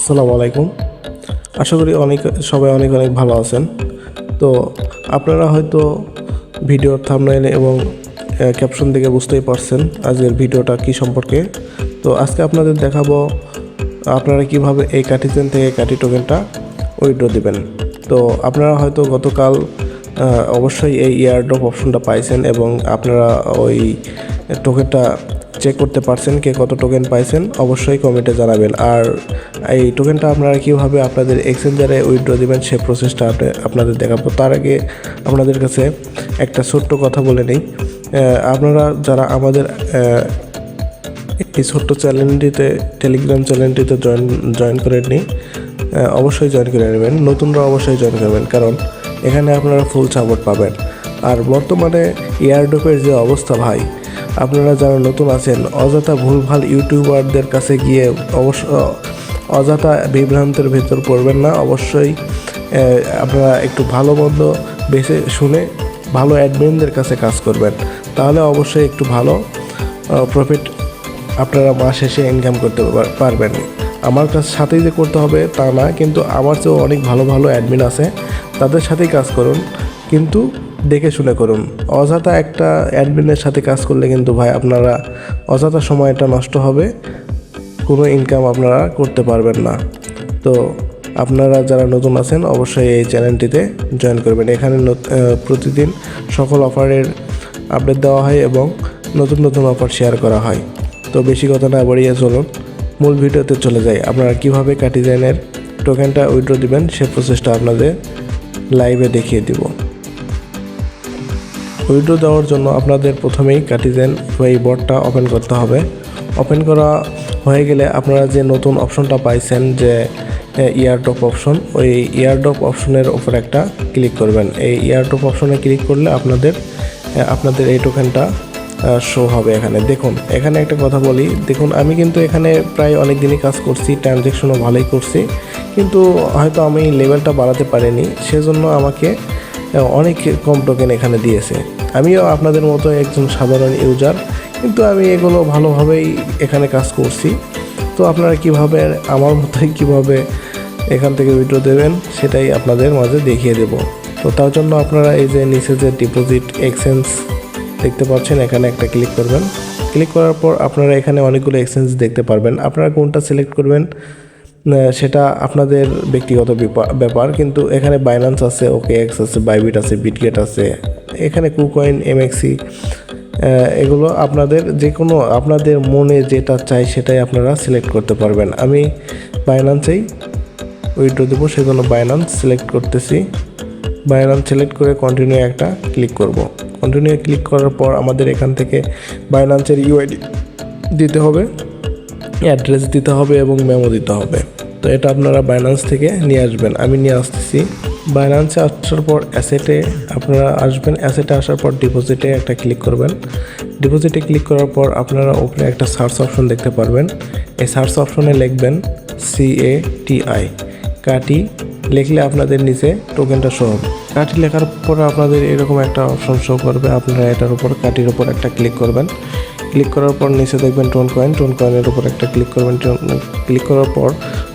আসসালামু আলাইকুম। আশা করি অনেক, সবাই অনেক অনেক ভালো আছেন। তো আপনারা হয়তো ভিডিওর থামনাইল এবং ক্যাপশন দেখে বুঝতেই পারছেন আজকের ভিডিওটা কি সম্পর্কে। তো আজকে আপনাদের দেখাবো আপনারা কীভাবে এই কাটিজেন থেকে কাটি টোকেনটা উইড্রো দিবেন। তো আপনারা হয়তো গতকাল অবশ্যই এই ইয়ারড্রপ অপশনটা পাইছেন এবং আপনারা ওই টোকেনটা চেক করতে পারছেন কে কত টোকেন পাইছেন, অবশ্যই কমেন্টে জানাবেন। আর এই টোকেনটা আপনারা কীভাবে আপনাদের এক্সচেঞ্জারে উইথড্র দেবেন, সে প্রসেসটা আপনাদের দেখাবো। তার আগে আপনাদের কাছে একটা ছোট্ট কথা বলে নেই। আপনারা যারা আমাদের এই ছোট্ট চ্যানেলটিতে টেলিগ্রাম চ্যানেলটিতে জয়েন জয়েন করে নিই অবশ্যই জয়েন করে নেবেন। নতুনরা অবশ্যই জয়েন করবেন, কারণ এখানে আপনারা ফুল সাপোর্ট পাবেন। আর বর্তমানে এয়ারড্রপের যে অবস্থা ভাই আপনারা যারা নতুন আছেন, অযথা ভুলভাল ইউটিউবারদের কাছে গিয়ে অবশ্য, অযথা বিভ্রান্তের ভেতর পড়বেন না। অবশ্যই আপনারা একটু ভালো মন্দ বেছে শুনে ভালো অ্যাডমিনদের কাছে কাজ করবেন। তাহলে অবশ্যই একটু ভালো প্রফিট আপনারা মাস শেষে ইনকাম করতে পারবেন। আমার কাছ সাথেই যে করতে হবে তা না, কিন্তু আমার চেয়েও অনেক ভালো ভালো অ্যাডমিন আছে। তাদের সাথেই কাজ করুন। কিন্তু দেখে শুনে করুন। অযথা একটা অ্যাডমিনের সাথে কাজ করলে কিন্তু ভাই আপনারা অযথা সময়টা নষ্ট হবে, কোনো ইনকাম আপনারা করতে পারবেন না। তো আপনারা যারা নতুন আছেন, অবশ্যই এই চ্যানেলটিতে জয়েন করবেন। এখানে প্রতিদিন সকল অফারের আপডেট দেওয়া হয় এবং নতুন নতুন অফার শেয়ার করা হয়। তো বেশি কথা না বাড়িয়ে চলুন, মূল ভিডিওতে চলে যাই। আপনারা কীভাবে কাটিজেনের টোকেনটা উইড্রো দিবেন, সে প্রসেসটা আপনাদের লাইভে দেখিয়ে দিব। উইড্রো দেওয়ার জন্য আপনাদের প্রথমেই কাটিজেন এই বটটা ওপেন করতে হবে। ওপেন করা হয়ে গেলে আপনারা যে নতুন অপশনটা পাইছেন যে ইয়ারড্রপ অপশন ওই ইয়ারড্রপ অপশনের ওপর একটা ক্লিক করবেন। এই ইয়ারড্রপ অপশনে ক্লিক করলে আপনাদের আপনাদের এই টোকেনটা শো হবে এখানে। দেখুন, এখানে একটা কথা বলি। দেখুন, আমি কিন্তু এখানে প্রায় অনেক দিনই কাজ করছি ট্রানজ্যাকশনও ভালোই করছি, কিন্তু হয়তো আমি লেভেলটা বাড়াতে পারিনি, সেজন্য আমাকে অনেক কম টোকেন এখানে দিয়েছে। আমিও আপনাদের মতো একজন সাধারণ ইউজার কিন্তু আমি এগুলো ভালোভাবেই এখানে কাজ করছি। তো আপনারা কীভাবে, আমার মতোই কীভাবে এখান থেকে উইড্রো দেবেন, সেটাই আপনাদের মাঝে দেখিয়ে দেব। তো তার জন্য আপনারা এই যে নিচে যে ডিপোজিট এক্সচেঞ্জ দেখতে পাচ্ছেন, এখানে একটা ক্লিক করবেন। ক্লিক করার পর আপনারা এখানে অনেকগুলো এক্সচেঞ্জ দেখতে পারবেন। আপনারা কোনটা সিলেক্ট করবেন? সেটা আপনাদের ব্যক্তিগত ব্যাপার, কিন্তু এখানে বাইন্যান্স আছে ওকে এক্স আছে বাইবিট আছে বিটগেট আছে, এখানে কুকয়েন এমএক্সি এগুলো আপনাদের যে কোনো আপনাদের মনে যেটা চাই সেটাই আপনারা সিলেক্ট করতে পারবেন। আমি বাইন্যান্সেই উইড্রো দেবো, সেজন্য বাইন্যান্স সিলেক্ট করতেছি। বাইন্যান্স সিলেক্ট করে কন্টিনিউ একটা ক্লিক করব। কন্টিনিউ ক্লিক করার পর আমাদের এখান থেকে বাইন্যান্সের ইউআইডি দিতে হবে। অ্যাড্রেস দিতে হবে এবং মেমো দিতে হবে। তো এটা আপনারা বাইন্যান্স থেকে নিয়ে আসবেন। আমি নিয়ে আসতেছি। বাইন্যান্সে আসার পর অ্যাসেটে আপনারা আসবেন। অ্যাসেটে আসার পর ডিপোজিটে একটা ক্লিক করবেন। ডিপোজিটে ক্লিক করার পর আপনারা উপরে একটা সার্চ অপশন দেখতে পারবেন। এই সার্চ অপশনে লিখবেন সি এ টি আই কাটি লিখলে আপনাদের নিচে টোকেনটা শো হবে। কাটি লেখার পরে আপনাদের এরকম একটা অপশন শো করবে। আপনারা এটার উপর, কাটির উপর একটা ক্লিক করবেন। ক্লিক করার পর নিচে দেখবেন টোন কয়েন টোন কয়েনের উপর একটা ক্লিক করবেন ক্লিক করার পর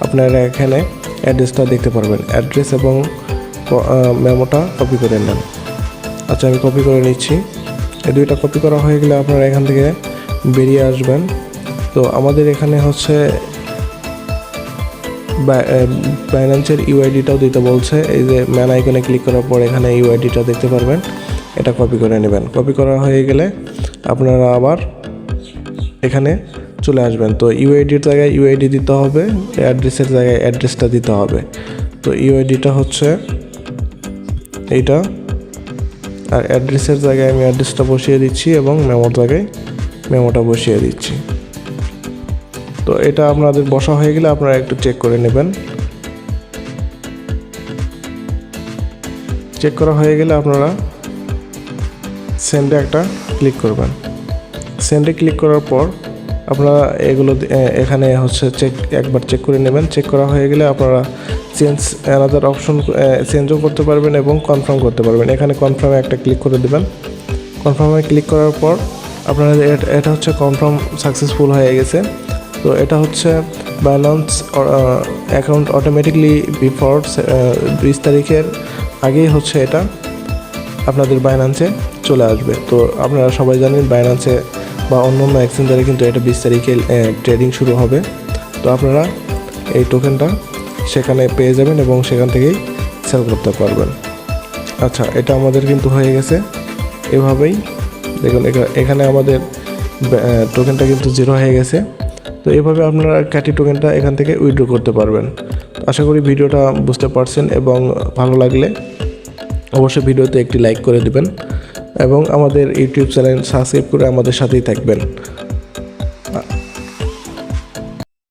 আপনারা এখানে অ্যাড্রেসটা দেখতে পারবেন। অ্যাড্রেস এবং মেমোটা কপি করে নেন। আচ্ছা আমি কপি করে নিচ্ছি। এই দুইটা কপি করা হয়ে গেলে আপনারা এখান থেকে বেরিয়ে আসবেন। তো আমাদের এখানে হচ্ছে বাইন্যান্সের ইউআইডিটাও দিতে বলছে। এই যে ম্যান আইকনে ক্লিক করার পর এখানে ইউআইডিটা দেখতে পারবেন। এটা কপি করে নেবেন। কপি করা হয়ে গেলে আপনারা আবার এখানে চলে আসবেন। তো ইউআইডির জায়গায় ইউআইডি দিতে হবে অ্যাড্রেসের জায়গায় অ্যাড্রেসটা দিতে হবে। তো ইউআইডিটা হচ্ছে এইটা। আর অ্যাড্রেসের জায়গায় আমি অ্যাড্রেসটা বসিয়ে দিচ্ছি এবং মেমোর জায়গায় মেমোটা বসিয়ে দিচ্ছি। তো এটা আপনাদের বসা হয়ে গেলে আপনারা একটু চেক করে নেবেন। চেক করা হয়ে গেলে আপনারা সেন্ডে একটা ক্লিক করবেন। সেন্ডে ক্লিক করার পর আপনারা এগুলো এখানে হচ্ছে চেক একবার চেক করে নেবেন। চেক করা হয়ে গেলে আপনারা চেঞ্জ অ্যানাদার অপশন চেঞ্জও করতে পারবেন এবং কনফার্ম করতে পারবেন। এখানে কনফার্মে একটা ক্লিক করে দেবেন। কনফার্মে ক্লিক করার পর আপনারা এটা- হচ্ছে কনফার্ম সাকসেসফুল হয়ে গেছে। তো এটা হচ্ছে বাইন্যান্স অ্যাকাউন্ট অটোমেটিকলি বিফোর বিশ তারিখের আগেই হচ্ছে এটা আপনাদের বাইন্যান্সে চলে আসবে। তো আপনারা সবাই জানেন বাইন্যান্সে বা অন্য অন্য দ্বারা কিন্তু এটা বিশ তারিখে ট্রেডিং শুরু হবে। তো আপনারা এই টোকেনটা সেখানে পেয়ে যাবেন এবং সেখান থেকেই সেল করতে পারবেন। আচ্ছা এটা আমাদের কিন্তু হয়ে গেছে। এভাবেই দেখুন, এখা- এখানে আমাদের টোকেনটা কিন্তু জিরো হয়ে গেছে। তো এভাবে আপনারা ক্যাটি টোকেনটা এখান থেকে উইড্রো করতে পারবেন। আশা করি ভিডিওটা বুঝতে পারছেন এবং ভালো লাগলে অবশ্যই ভিডিওতে একটি লাইক করে দিবেন। এবং আমাদের ইউটিউব চ্যানেল সাবস্ক্রাইব করে আমাদের সাথেই থাকবেন।